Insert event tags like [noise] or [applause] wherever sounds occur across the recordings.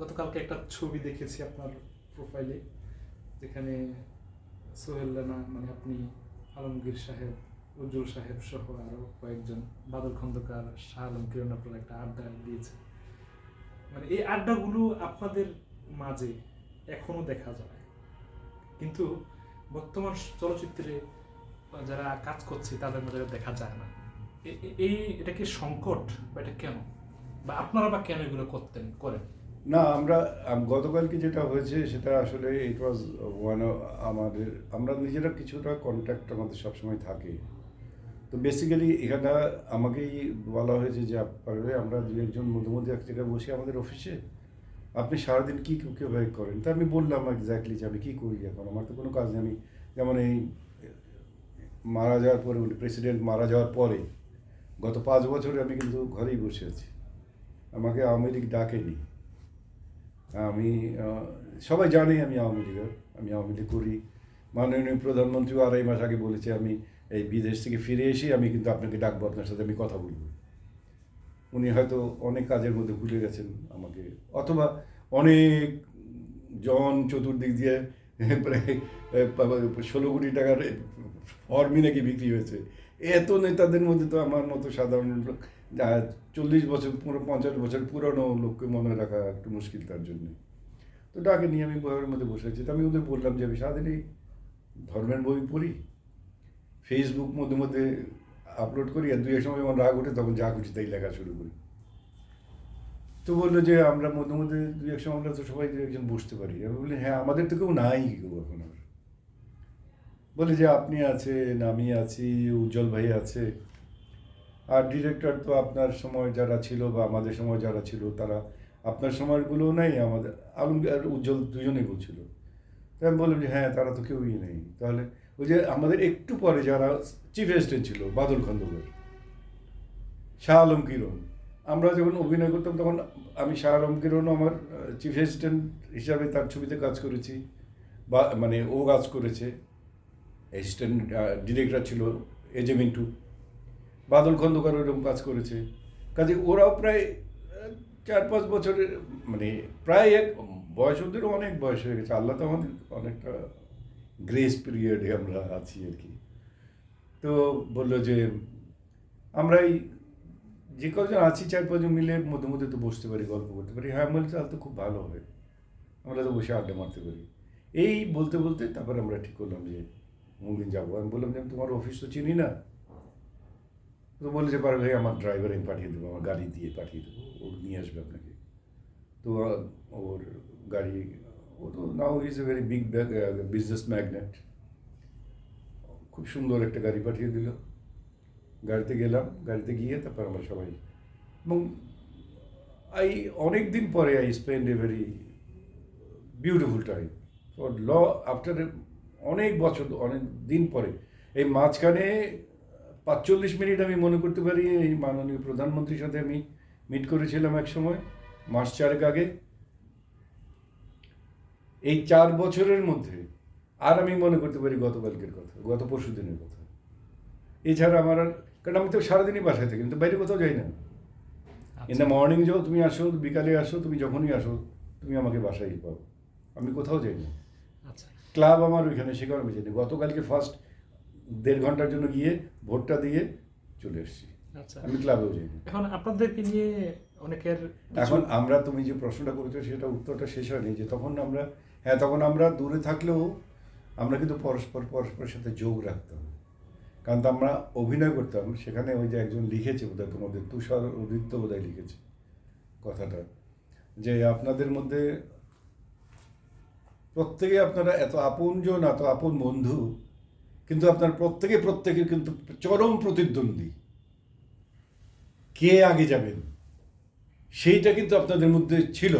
গতকালকে একটা ছবি দেখেছি আপনার প্রোফাইলে যেখানে সোহেল রানা মানে আপনি আলমগীর সাহেব, উজ্জ্বল সাহেব সহ আরও কয়েকজন বাদল খন্দকার, শাহ আলম, কিরণ আপনারা একটা আড্ডা দিয়েছে মানে এই আড্ডাগুলো আপনাদের মাঝে এখনও দেখা যায়। কিন্তু বর্তমান চলচ্চিত্রে যারা কাজ করছে, তাদের মধ্যে দেখা যায় না। এই এটা কি সংকট বা এটা কেন? বা আপনারা বা কেন এগুলো করতেন, করেন? না, আমরা, আম- গতকালকে যেটা হয়েছে সেটা আসলে ইট ওয়াজ ওয়ান আমাদের, আমরা নিজেরা কিছুটা কন্ট্যাক্ট আমাদের সবসময় থাকে। তো বেসিক্যালি এখানে আমাকেই বলা হয়েছে যে, পারবে, আমরা দু একজন মধ্যে মধ্যে এক জায়গায় বসে আমাদের অফিসে আপনি সারাদিন কী কীভাবে করেন? তা আমি বললাম এক্স্যাক্টলি যে, আমি কী করি এখন? আমার তো কোনো কাজ নেই, আমি যেমন এই মারা যাওয়ার পরে প্রেসিডেন্ট মারা যাওয়ার পরে গত পাঁচ বছরে আমি কিন্তু ঘরেই বসে আছি। আমাকে আওয়ামী লীগ ডাকেনি। আমি সবাই জানে আমি আওয়ামী লীগের, আমি আওয়ামী লীগ করি। মাননীয় প্রধানমন্ত্রীও আড়াই মাস আগে বলেছে, আমি এই বিদেশ থেকে ফিরে এসে আমি কিন্তু আপনাকে ডাকবো, আপনার সাথে আমি কথা বলব। উনি হয়তো অনেক কাজের মধ্যে ভুলে গেছেন আমাকে। অথবা অনেক জন চতুর্দিক দিয়ে [laughs] প্রায় ষোলো কোটি টাকার ফর্মই নাকি বিক্রি হয়েছে। এত নেতাদের মধ্যে তো আমার মতো সাধারণ চল্লিশ বছর, পুরো পঞ্চাশ বছর পুরনো লোককে মনে রাখা একটু মুশকিল তার জন্য। তো ডাকে নিয়ে আমি বইয়ের মধ্যে বসে আছি। তো আমি ওদের বললাম যে আমি সারাদিন এই ধর্মের বই পড়ি ফেসবুক মধ্যে মধ্যে আপলোড করি আর দুই এক সময় যখন রাগ ওঠে তখন যা খুশি তাই লেখা শুরু করি। তো বলল যে আমরা মধ্যে মধ্যে দুই এক সময় আমরা তো সবাই একজন বসতে পারি। আমি বলি হ্যাঁ আমাদের তো কেউ নাই কেউ এখন আর। বলে যে আপনি আছেন, আমি আছি, উজ্জ্বল ভাই আছে। আর ডিরেক্টর তো আপনার সময় যারা ছিল বা আমাদের সময় যারা ছিল, তারা আপনার সময়গুলো নেই, আমাদের আলমগীর আর উজ্জ্বল দুজনেই বলছিল। তাই আমি বললাম যে হ্যাঁ তারা তো কেউই নেই। তাহলে ওই যে আমাদের একটু পরে যারা চিফ অ্যাসিস্ট্যান্ট ছিল, বাদল খন্দকার, শাহ আলম কিরণ, আমরা যখন অভিনয় করতাম তখন আমি শাহ আলম কিরণও আমার চিফ অ্যাসিস্ট্যান্ট হিসাবে তার ছবিতে কাজ করেছি, বা মানে ও কাজ করেছে। অ্যাসিস্ট্যান্ট ডিরেক্টর ছিল এজে মিন্টু। বাদল খন্দকার ওরকম কাজ করেছে। কাজে ওরাও প্রায় চার পাঁচ বছরের মানে প্রায় এক বয়স ওদেরও অনেক বয়স হয়ে গেছে। আল্লাহ তো আমাদের অনেকটা গ্রেস পিরিয়ডে আমরা আছি আর কি। তো বলল যে আমরাই যে কজন আছি, চার পাঁচজন মিলে মধ্যে মধ্যে তো বসতে পারি, গল্প করতে পারি। হ্যাঁ বলছে, তাহলে তো খুব ভালো হবে। আমরা তো বসে আড্ডা মারতে পারি। এই বলতে বলতে তারপরে আমরা ঠিক করলাম যে দিন যাব। আমি বললাম যে, আমি তোমার অফিস তো চিনি না। তো বলে যে পারবে ভাই, আমার ড্রাইভার আমি পাঠিয়ে দেবো, আমার গাড়ি দিয়ে পাঠিয়ে দেবো, ও নিয়ে আসবে আপনাকে। তো ওর গাড়ি, ও তো now is a very big business magnate খুব সুন্দর একটা গাড়ি পাঠিয়ে দিল। গাড়িতে গেলাম, গাড়িতে গিয়ে তারপর আমরা সবাই, এবং আই অনেক দিন পরে I spend a very beautiful time for law after অনেক বছর, অনেক দিন পরে, এই মাঝখানে পাঁচচল্লিশ মিনিট আমি মনে করতে পারি এই মাননীয় প্রধানমন্ত্রীর সাথে আমি মিট করেছিলাম এক সময় মাস চারেক আগে। এই চার বছরের মধ্যে আর আমি মনে করতে পারি গতকালকের কথা গত পরশু দিনের কথা। এছাড়া আমার আর কারণ আমি তো সারাদিনই বাসায় থাকি কিন্তু বাইরে কোথাও যাই না। ইন দ্য মর্নিং যাও তুমি আসো বিকালে আসো তুমি যখনই আসো তুমি আমাকে বাসায় পাও। আমি কোথাও যাই না। আচ্ছা। ক্লাব আমার ওইখানে সে কারণে গতকালকে ফার্স্ট দেড় ঘণ্টার জন্য গিয়ে ভোটটা দিয়ে চলে এসেছি। আচ্ছা। আমি ক্লাবেও যাইনি। এখন আপনাদেরকে নিয়ে অনেকের এখন আমরা তুমি যে প্রশ্নটা করেছ সেটা উত্তরটা শেষ হয়নি যে তখন আমরা হ্যাঁ তখন আমরা দূরে থাকলেও আমরা কিন্তু পরস্পর পরস্পরের সাথে যোগ রাখতাম কারণ তো আমরা অভিনয় করতাম সেখানে ওই যে একজন লিখেছে বোধহয় তোমাদের তুষার উদিত্য বোধহয় লিখেছে কথাটা যে আপনাদের মধ্যে প্রত্যেকে আপনারা এত আপনজন এত আপন বন্ধু কিন্তু আপনার প্রত্যেকে প্রত্যেকের কিন্তু চরম প্রতিদ্বন্দ্বী। কে আগে যাবেন? সেইটা কিন্তু আপনাদের মধ্যে ছিল।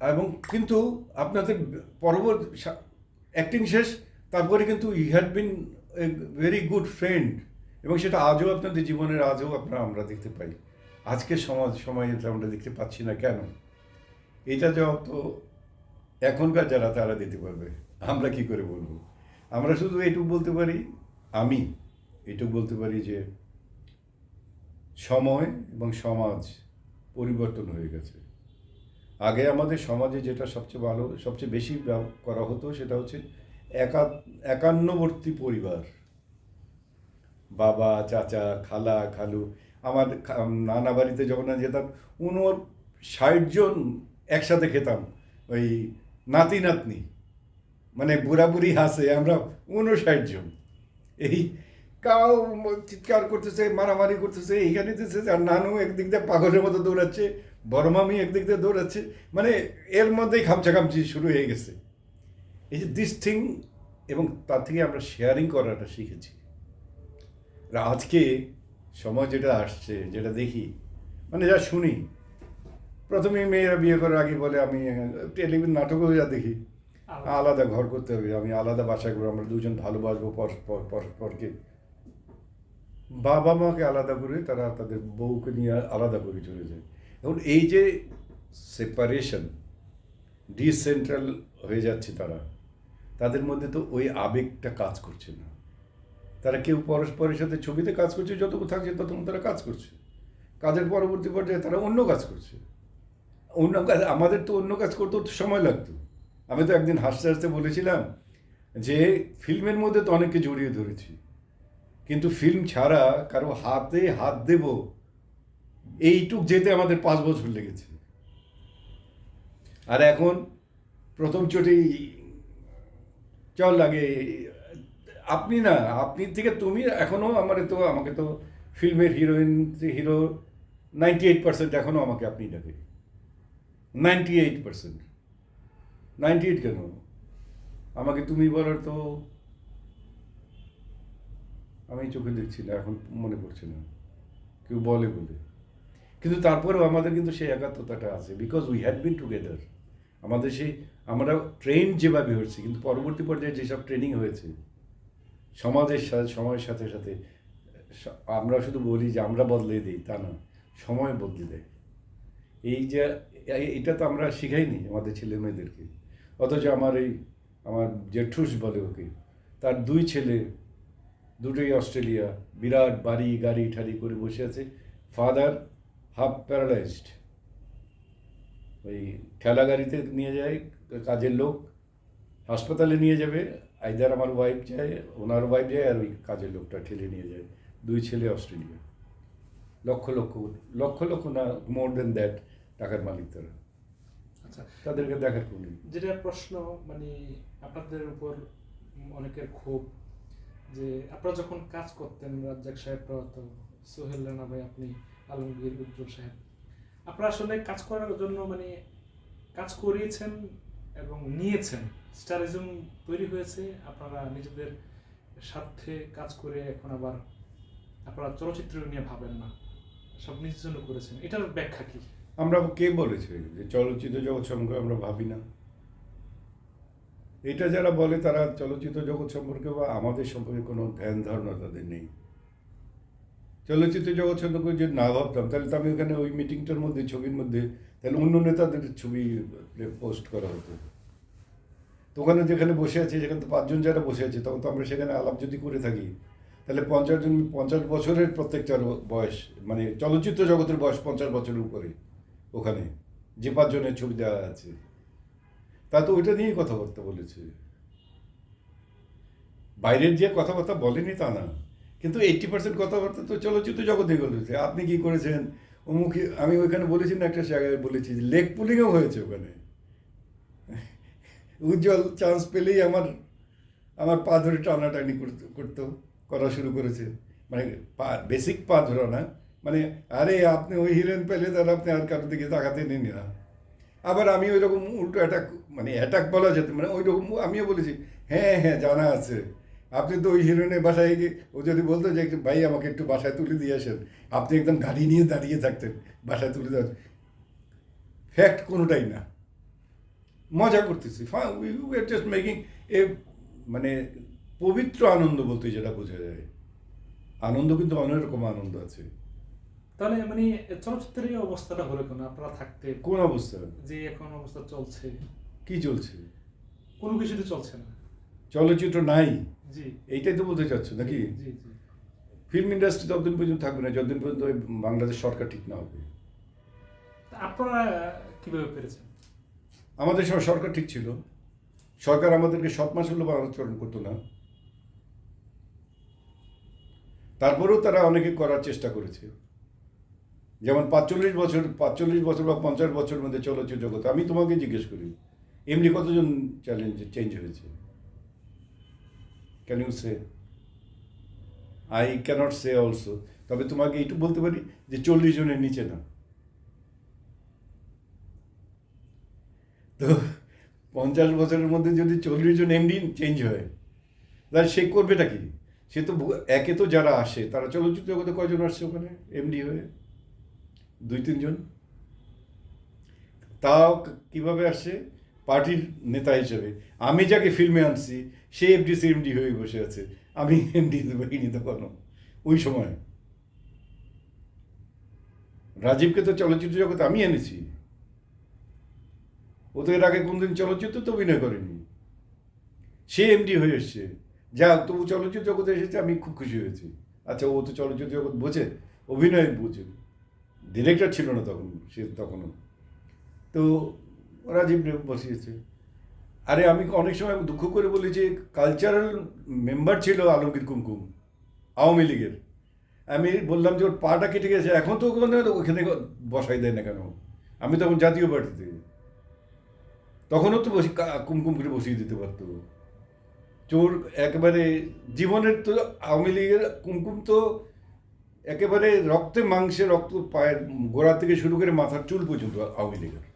এবং কিন্তু আপনাদের পরবর্তী অ্যাক্টিং শেষ, তারপরে কিন্তু he had been a very good friend এবং সেটা আজও আপনাদের জীবনের, আজও আপনারা আমরা দেখতে পাই। আজকের সমাজ সময়ে এটা আমরা দেখতে পাচ্ছি না কেন? এটা জবাব তো এখনকার যারা, তারা দিতে পারবে। আমরা কি করে বলব? আমরা শুধু এটুকু বলতে পারি, আমি এটুকু বলতে পারি যে সময় এবং সমাজ পরিবর্তন হয়ে গেছে। আগে আমাদের সমাজে যেটা সবচেয়ে ভালো, সবচেয়ে বেশি করা হতো সেটা হচ্ছে একা, একান্নবর্তী পরিবার। বাবা, চাচা, খালা, খালু, আমার নানা বাড়িতে যখন যেতাম, উনোর ষাটজন একসাথে খেতাম, ওই নাতি নাতনি মানে বুড়া বুড়ি হাসে, আমরা উনষাট জন। এই কাউ চিৎকার করতেছে, মারামারি করতেছে, এইখানে দিতেছে আর নানু একদিক দিয়ে পাগলের মতো দৌড়াচ্ছে বড় মামি একদিক দিয়ে দৌড়াচ্ছে মানে এর মধ্যেই খামচা খামচি শুরু হয়ে গেছে। এই যে দিস থিং এবং তার থেকে আমরা শেয়ারিং করাটা শিখেছি। আর আজকে সময় যেটা আসছে, যেটা দেখি মানে যা শুনি প্রথমে মেয়েরা বিয়ে করার আগে বলে আমি, টেলিভিশন নাটকও যা দেখি আলাদা। ঘর করতে হবে, আমি আলাদা বাসা করব আমরা দুজন ভালোবাসবো পরস্পর পরস্পরকে বাবা মাকে আলাদা করে তারা তাদের বউকে নিয়ে আলাদা করে চলে যায়। এখন এই যে সেপারেশন ডিসেন্ট্রাল হয়ে যাচ্ছে তারা, তাদের মধ্যে তো ওই আবেগটা কাজ করছে না। তারা কেউ পরস্পরের সাথে ছবিতে কাজ করছে যতক্ষণ থাকছে ততক্ষণ তারা কাজ করছে। কাজের পরবর্তী পর্যায়ে তারা অন্য কাজ করছে। অন্য কাজ, আমাদের তো অন্য কাজ করতেও তো সময় লাগতো। আমি তো একদিন হাসতে হাসতে বলেছিলাম যে ফিল্মের মধ্যে তো অনেককে জড়িয়ে ধরেছি, কিন্তু ফিল্ম ছাড়া কারও হাতে হাত দেব, এইটুক যেতে আমাদের পাঁচ বছর লেগেছে। আর এখন প্রথম চোটেই চল লাগে আপনি না, আপনি থেকে তুমি এখনও আমার তো, আমাকে তো ফিল্মের heroine hero ninety eight percent এখনও আমাকে আপনি ডাকে। Ninety eight percent ninety eight কেন? আমাকে তুমি বলার তো আমি চোখে দেখছি না, এখন মনে পড়ছে না। কেউ বলে বলে। কিন্তু তারপরেও আমাদের কিন্তু সেই একাত্মতাটা আছে because we had been together আমাদের সেই, আমরা ট্রেন যেভাবে হয়েছি, কিন্তু পরবর্তী পর্যায়ে যেসব ট্রেনিং হয়েছে, সমাজের সাথে সময়ের সাথে সাথে আমরা শুধু বলি যে আমরা বদলে দিই, তা না, সময় বদলে দেয়। এই যে এটা তো আমরা শিখাইনি আমাদের ছেলে মেয়েদেরকে অথচ আমার এই আমার জেঠুস বলে ওকে। তার দুই ছেলে, দুটোই অস্ট্রেলিয়া, বিরাট বাড়ি, গাড়ি ঠাড়ি করে বসে আছে। ফাদার হাফ প্যারালাইজড ওই ঠেলা গাড়িতে নিয়ে যায়, কাজের লোক। হাসপাতালে নিয়ে যাবে আইদার আমার ওয়াইফ যায়, ওনার ওয়াইফ যায়, আর ওই কাজের লোকটা ঠেলে নিয়ে যায়। দুই ছেলে অস্ট্রেলিয়া। লক্ষ লক্ষ লক্ষ লক্ষ না মোর দেন দ্যাট টাকার মালিক তারা। আচ্ছা তাদেরকে দেখার কোনো নেই। যেটা প্রশ্ন মানে আপনাদের উপর অনেকের ক্ষোভ যে আপনারা যখন কাজ করতেন রাজ্জাক সাহেব প্রয়াত সোহেল রানা ভাই আপনি আলমগীর উজ্জ্বল সাহেব আপনারা আসলে কাজ করার জন্য মানে কাজ করিয়েছেন এবং নিয়েছেন। স্টারিজম তৈরি হয়েছে আপনারা নিজেদের স্বার্থে কাজ করে এখন আবার আপনারা চলচ্চিত্র নিয়ে ভাবেন না সব নিজের জন্য করেছেন। এটার ব্যাখ্যা কি? আমরা কে বলেছে যে চলচ্চিত্র জগৎ সম্পর্কে আমরা ভাবি না? এটা যারা বলে তারা চলচ্চিত্র জগৎ সম্পর্কে বা আমাদের সম্পর্কে কোনো ধ্যান ধারণা তাদের নেই। চলচ্চিত্র জগৎ সম্পর্কে যদি না ভাবতাম, তাহলে তো আমি ওখানে ওই মিটিংটার মধ্যে, ছবির মধ্যে, তাহলে অন্য নেতাদের ছবি পোস্ট করা হতো। তো ওখানে যেখানে বসে আছে, যেখানে তো পাঁচজন যারা বসে আছে, তখন তো আমরা সেখানে আলাপ যদি করে থাকি, তাহলে পঞ্চাশ জন, পঞ্চাশ বছরের প্রত্যেকটার বয়স মানে চলচ্চিত্র জগতের বয়স পঞ্চাশ বছরের উপরে। ওখানে, যে পাঁচজনের ছবি দেওয়া আছে। তা তো ওইটা নিয়েই কথাবার্তা বলেছে। বাইরের যে কথাবার্তা বলেনি তা না। কিন্তু এইটটি পার্সেন্ট কথাবার্তা তো চলচ্চিত্র জগতে বলেছে আপনি কি করেছেন? অমুকে আমি ওইখানে বলেছি না, একটা জায়গায় বলেছি লেগ পুলিংও হয়েছে ওখানে। উজ্জ্বল চান্স পেলেই আমার আমার পা ধরে টানাটানি করতে, করতো করা শুরু করেছে। মানে পা বেসিক পা ধরা না। মানে আরে আপনি ওই হিরোইন পেলে তাহলে আপনি আর কারোর দিকে তাকাতে নেন না। আবার আমি ওই রকম উল্টো অ্যাটাক মানে অ্যাটাক বলা যেত মানে ওই রকম আমিও বলেছি হ্যাঁ হ্যাঁ জানা আছে। আপনি তো ওই হিরোইনের বাসায় গিয়ে, ও যদি বলতো যে ভাই, আমাকে একটু বাসায় তুলে দিয়ে আসেন। আপনি একদম গাড়ি নিয়ে দাঁড়িয়ে থাকতেন, বাসায় তুলে দেওয়ার। ফ্যাক্ট কোনোটাই না। মজা করতেছি। We are just making a মানে পবিত্র আনন্দ বলতে যেটা বোঝা যায়। আনন্দ কিন্তু অনেক রকম আনন্দ আছে। তাহলে মানে চলচ্চিত্রের অবস্থাটা হলো কেন? আপনারা থাকতে কোন অবস্থা যে এখন অবস্থা চলছে। কি চলছে? কোনো কিছুতে চলছে না। চলচ্চিত্র নাই? জি। এইটাই তো বলতে চাচ্ছ নাকি? জি জি ফিল্ম ইন্ডাস্ট্রি ততদিন পর্যন্ত থাকবে না যতদিন পর্যন্ত বাংলাদেশ সরকার ঠিক না হবে। আপনারা কীভাবে পেরেছেন? আমাদের সময় সরকার ঠিক ছিল। সরকার আমাদেরকে সৎ মাসুল্য আচরণ করতো না। তারপরেও তারা অনেকে করার চেষ্টা করেছে। যেমন পাঁচচল্লিশ বছর পাঁচচল্লিশ বছর বা পঞ্চাশ বছর মধ্যে চলচ্চিত্র জগৎ, আমি তোমাকে জিজ্ঞেস করি, এমনি কতজন চ্যালেঞ্জ চেঞ্জ হয়েছে? Can you say I cannot say also তবে তোমাকে এইটু বলতে পারি যে চল্লিশ জনের নিচে না। তো পঞ্চাশ বছরের মধ্যে যদি চল্লিশ জন এমডি চেঞ্জ হয়, তাহলে সে করবেটা কি? সে তো একে তো যারা আসে, তারা চলচ্চিত্র জগতে কয়জন আসছে ওখানে? এমডি হয়ে? দুই তিনজন তাও কীভাবে আসছে পার্টির নেতা হিসেবে। আমি যাকে ফিল্মে আনছি, সে এমডি হয়ে বসে আছে। আমি এমডি হইনি তখনও ওই সময়। রাজীবকে তো চলচ্চিত্র জগতে আমি এনেছি। ও তো এর আগে কোনদিন চলচ্চিত্র তো অভিনয় করেনি। সে এমডি হয়ে এসছে। যা তবু চলচ্চিত্র জগতে এসেছে, আমি খুব খুশি হয়েছি। আচ্ছা ও তো চলচ্চিত্র জগৎ বোঝে, অভিনয় বোঝে। ডিরেক্টর ছিল না তখন, সে তখনও। তো রাজীব বসিয়েছে। আরে আমি অনেক সময় দুঃখ করে বলি যে কালচারাল মেম্বার ছিল আলমগীর কুমকুম, আওয়ামী লীগের। আমি বললাম যে, ওর পাটা কেটে গেছে, এখন তো ওখানে বসাই দেয় না কেন? আমি তখন জাতীয় পার্টিতে। তখনও তো বসি কুমকুম করে বসিয়ে দিতে পারতো। চোর একেবারে জীবনের তো আওয়ামী লীগের কুমকুম তো একেবারে রক্তে, মাংসে, রক্ত পায়ের গোড়া থেকে শুরু করে মাথার চুল পর্যন্ত আওয়ামী লীগের।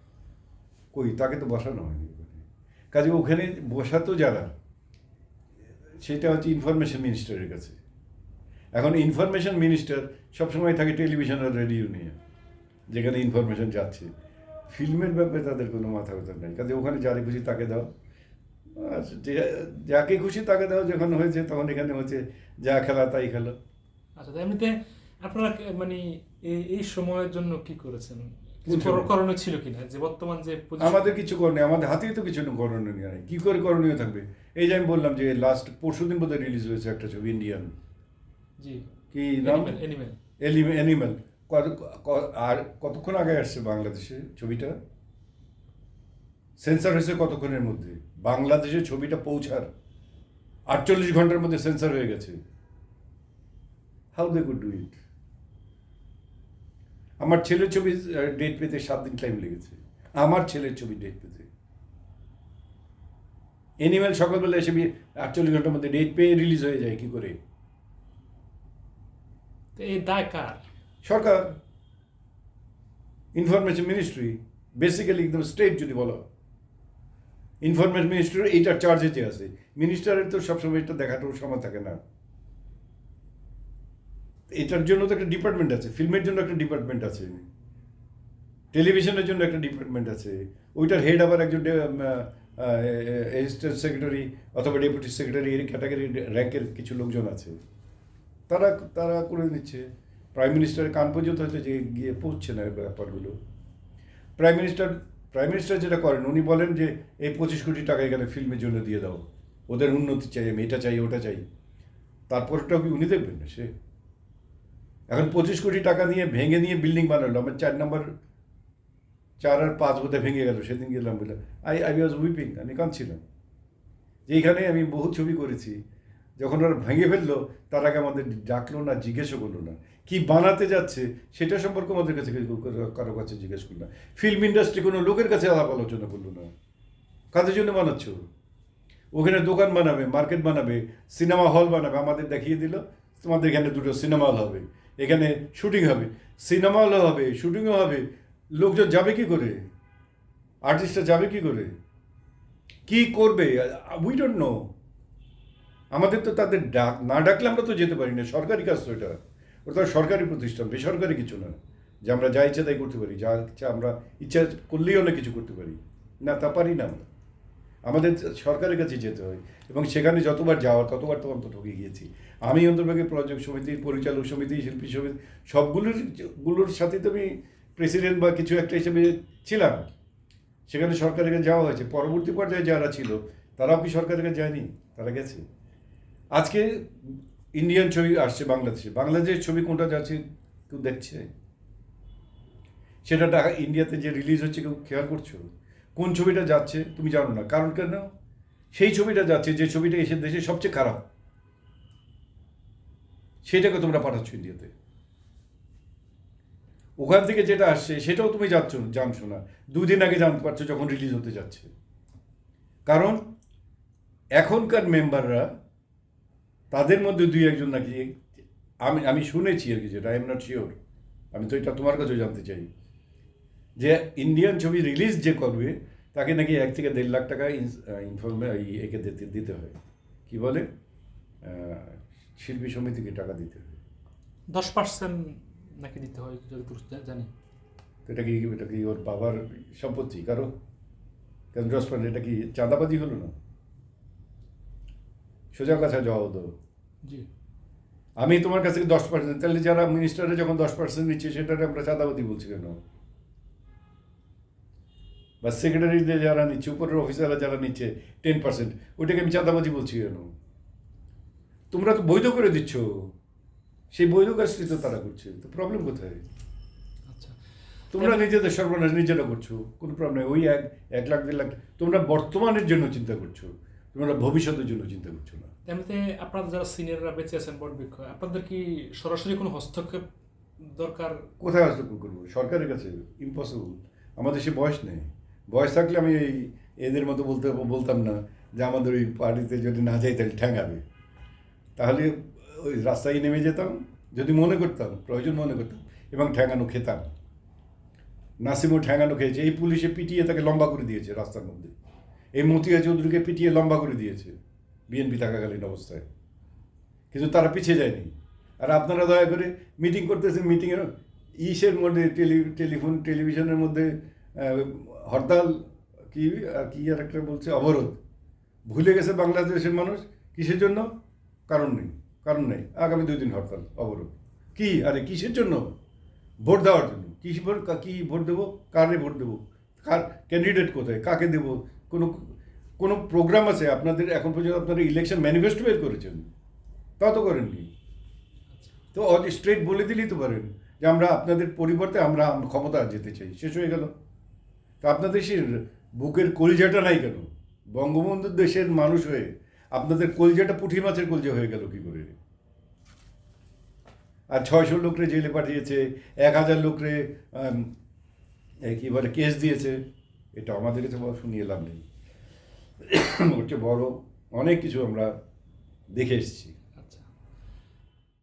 কই, তাকে তো বসানো হয়নি কাজে ওখানে বসাতো যারা, সেটা হচ্ছে ইনফরমেশন মিনিস্টারের কাছে। এখন ইনফরমেশন মিনিস্টার সবসময় থাকে টেলিভিশন আর রেডিও নিয়ে, যেখানে ইনফরমেশন যাচ্ছে। ফিল্মের ব্যাপারে তাদের কোনো মাথা ব্যথা নেই। কাজে ওখানে যারে খুশি তাকে দাও। আর যাকে খুশি তাকে দাও, যখন হয়েছে তখন এখানে হচ্ছে যা খেলা তাই খেলো। আচ্ছা এমনিতে আপনারা মানে এই- সময়ের জন্য কি করেছেন? করণীয় ছিল কিনা? যে বর্তমান যে আমাদের কিছু করণীয় আমাদের হাতেই তো কিছু করণীয় নেই। কী করে করণীয় থাকবে? এই যে আমি বললাম যে লাস্ট পরশু দিন বোধহয় রিলিজ হয়েছে একটা ছবি ইন্ডিয়ান জি। কি নাম? এনিমেল অ্যানিম্যাল আর কতক্ষণ আগে আসছে বাংলাদেশে ছবিটা? সেন্সার হয়েছে কতক্ষণের মধ্যে? বাংলাদেশে ছবিটা পৌঁছার আটচল্লিশ ঘণ্টার মধ্যে সেন্সার হয়ে গেছে। How they could do it আমার ছেলের ছবি ডেট পেতে সাত দিন টাইম লেগেছে। আমার ছেলের ছবি ডেট পেতে। এনিম্যাল সকালবেলা এসে আটচল্লিশ ঘণ্টার মধ্যে ডেট পেয়ে রিলিজ হয়ে যায় কি করে? তো এই দায় কার? সরকার ইনফরমেশন মিনিস্ট্রি বেসিক্যালি একদম স্টেট যদি বলো। ইনফরমেশন মিনিস্ট্রি এইটার চার্জে যে আছে। মিনিস্টারের তো সবসময় এটা দেখাটার সময় থাকে না। এটার জন্য তো একটা ডিপার্টমেন্ট আছে ফিল্মের জন্য একটা ডিপার্টমেন্ট আছে টেলিভিশনের জন্য একটা ডিপার্টমেন্ট আছে, ওইটার হেড আবার একজন অ্যাসিস্ট্যান্ট সেক্রেটারি অথবা ডেপুটি সেক্রেটারি এর ক্যাটাগরি র্যাঙ্কের কিছু লোকজন আছে। তারা তারা করে নিচ্ছে। প্রাইম মিনিস্টারের কান পর্যন্ত হয়তো যে গিয়ে পৌঁছছে না ব্যাপারগুলো। প্রাইম মিনিস্টার প্রাইম মিনিস্টার যেটা করেন, উনি বলেন যে, এই পঁচিশ কোটি টাকা এখানে ফিল্মের জন্য দিয়ে দাও। ওদের উন্নতি চাই আমি, এটা চাই, ওটা চাই। তারপরটাও কি উনি দেখবেন? না সে এখন পঁচিশ কোটি টাকা নিয়ে ভেঙে নিয়ে বিল্ডিং বানালো। আমার চার নম্বর চার আর পাঁচ বোধে ভেঙে গেল, সেদিন গেলাম বলে আই আই ওয়াজ উইপিং আমি কাঁদছিলাম। এইখানে আমি বহু ছবি করেছি, যখন ওরা ভেঙে ফেলল, তার আগে আমাদের ডাকলো না, জিজ্ঞেসও করল না। কি বানাতে যাচ্ছে, সেটা সম্পর্কে আমাদের কাছে কারও কাছে জিজ্ঞেস করল না। ফিল্ম ইন্ডাস্ট্রি কোনো লোকের কাছে আলাপ আলোচনা করল না। কাদের জন্য বানাচ্ছ? ওখানে দোকান বানাবে মার্কেট বানাবে সিনেমা হল বানাবে, আমাদের দেখিয়ে দিল, তোমাদের এখানে দুটো সিনেমা হল হবে। এখানে শুটিং হবে সিনেমা হল হবে শুটিংও হবে। লোকজন যাবে কি করে? আর্টিস্টরা যাবে কি করে? কি করবে? উই ডোন্ট নো আমাদের তো তাদের ডাক, না ডাকলে আমরা তো যেতে পারি না। সরকারি কাজ তো এটা। ওটা সরকারি প্রতিষ্ঠান, বেসরকারি কিছু না। যে আমরা যা ইচ্ছা তাই করতে পারি। যা ইচ্ছা আমরা, ইচ্ছা করলেই অনেক কিছু করতে পারি। না, তা পারি না আমরা। আমাদের সরকারের কাছে যেতে হয়। এবং সেখানে যতবার যাওয়ার, ততবার তো অন্তত ঠকে গিয়েছি। আমি অন্তর্ভাগে প্রযোজক সমিতি, পরিচালক সমিতি, শিল্পী সমিতি, সবগুলোর গুলোর সাথে তো আমি প্রেসিডেন্ট বা কিছু একটা হিসেবে ছিলাম। সেখানে সরকারের কাছে যাওয়া হয়েছে। পরবর্তী পর্যায়ে যারা ছিল, তারাও কি সরকারের কাছে যায়নি? তারা গেছে। আজকে ইন্ডিয়ান ছবি আসছে বাংলাদেশে। বাংলাদেশের ছবি কোনটা যাচ্ছে কেউ দেখছে? সেটা ঢাকা, ইন্ডিয়াতে যে রিলিজ হচ্ছে, কেউ খেয়াল করছ? কোন ছবিটা যাচ্ছে তুমি জানো না। কারণ কেন? সেই ছবিটা যাচ্ছে, যে ছবিটা এসে দেশে সবচেয়ে খারাপ। সেটাকে তোমরা পাঠাচ্ছ ইন্ডিয়াতে। ওখান থেকে যেটা আসছে, সেটাও তুমি যাচ্ছ, জানছো না। দুদিন আগে জানতে পারছ যখন রিলিজ হতে যাচ্ছে। কারণ এখনকার মেম্বাররা তাদের মধ্যে দুই একজন নাকি, আমি আমি শুনেছি আর কি যেটা আই এম নট শিওর আমি তো এটা তোমার কাছেও জানতে চাই। যে ইন্ডিয়ান ছবি রিলিজ যে করবে তাকে নাকি এক থেকে দেড় লাখ টাকা ইনফর্মে একে দিতে দিতে হয়। কি বলে? শিল্পী সমিতিকে টাকা দিতে হয়। দশ পার্সেন্ট নাকি দিতে হয় যতদূর জানি। তো এটা কি এটা কি ওর বাবার সম্পত্তি কারও? কেন দশ পার্সেন্ট এটা কি চাঁদাবাজি হলো না? সোজা কথা জবাব দাও। জি। আমি তোমার কাছ থেকে দশ পার্সেন্ট তাহলে যারা মিনিস্টারে যখন দশ পার্সেন্ট নিচ্ছে সেটাকে আমরা চাঁদাবাদি বলছি কেন? বা সেক্রেটারিদের যারা নিচ্ছে উপরের অফিসাররা যারা নিচ্ছে টেন পার্সেন্ট ওইটাকে আমি চাঁদাবাজি বলছি কেন? তোমরা তো বৈধ করে দিচ্ছ। সেই বৈধ কাজটি তো তারা করছে। তো প্রবলেম কোথায়? আচ্ছা। তোমরা নিজেদের সর্বনাশ নিজেরা করছ কোনো প্রবলেম নেই। ওই এক এক লাখ দেড় লাখ তোমরা বর্তমানের জন্য চিন্তা করছ তোমরা ভবিষ্যতের জন্য চিন্তা করছ না। এমনিতে আপনারা যারা সিনিয়ররা বেঁচে আছেন বট বৃক্ষ আপনাদের কি সরাসরি কোনো হস্তক্ষেপ দরকার? কোথায় হস্তক্ষেপ করব? সরকারের কাছে? ইম্পসিবল আমাদের সে বয়স নেই। বয়স থাকলে আমি এই এদের মতো বলতে বলতাম না যে আমাদের ওই পার্টিতে যদি না যাই তাহলে ঠ্যাঙাবে। তাহলে ওই রাস্তায় নেমে যেতাম, যদি মনে করতাম, প্রয়োজন মনে করতাম, এবং ঠ্যাঙানো খেতাম। নাসিমও ঠ্যাঙানো খেয়েছে। এই পুলিশে পিটিয়ে তাকে লম্বা করে দিয়েছে রাস্তার মধ্যে। এই মতিয়া চৌধুরীকে পিটিয়ে লম্বা করে দিয়েছে বিএনপি থাকাকালীন অবস্থায়। কিন্তু তারা পিছিয়ে যায়নি। আর আপনারা দয়া করে মিটিং করতেছেন, মিটিংয়ের ইসের মধ্যে টেলি, টেলিফোন, টেলিভিশনের মধ্যে হরতাল কি, আর কি আর একটা বলছে, অবরোধ। ভুলে গেছে বাংলাদেশের মানুষ, কিসের জন্য? কারণ নেই কারণ নেই। আগামী দুই দিন হরতাল, অবরোধ। কি, আরে কিসের জন্য? ভোট দেওয়ার জন্য। কি ভোট, কী ভোট দেবো? কারে ভোট দেবো? কার ক্যান্ডিডেট কোথায়? কাকে দেবো? কোনো কোনো প্রোগ্রাম আছে? আপনাদের এখন পর্যন্ত আপনারা ইলেকশন ম্যানিফেস্টো বের করেছেন। তা তো করেননি। তো অত স্ট্রেট বলে দিলেই তো পারেন যে আমরা আপনাদের পরিবর্তে আমরা আম- ক্ষমতা যেতে চাই। শেষ হয়ে গেল। তা আপনাদের সে বুকের কলজাটা নাই কেন? বঙ্গবন্ধুর দেশের মানুষ হয়ে আপনাদের কলজাটা পুঁটি মাছের কলজা হয়ে গেল কি করে? আর ছয়শো লোকরে জেলে পাঠিয়েছে, এক হাজার লোকরে কি বলে কেস দিয়েছে। এটা আমাদের কাছে শুনিয়ে লাভ নেই। হচ্ছে বড় অনেক কিছু আমরা দেখে এসেছি।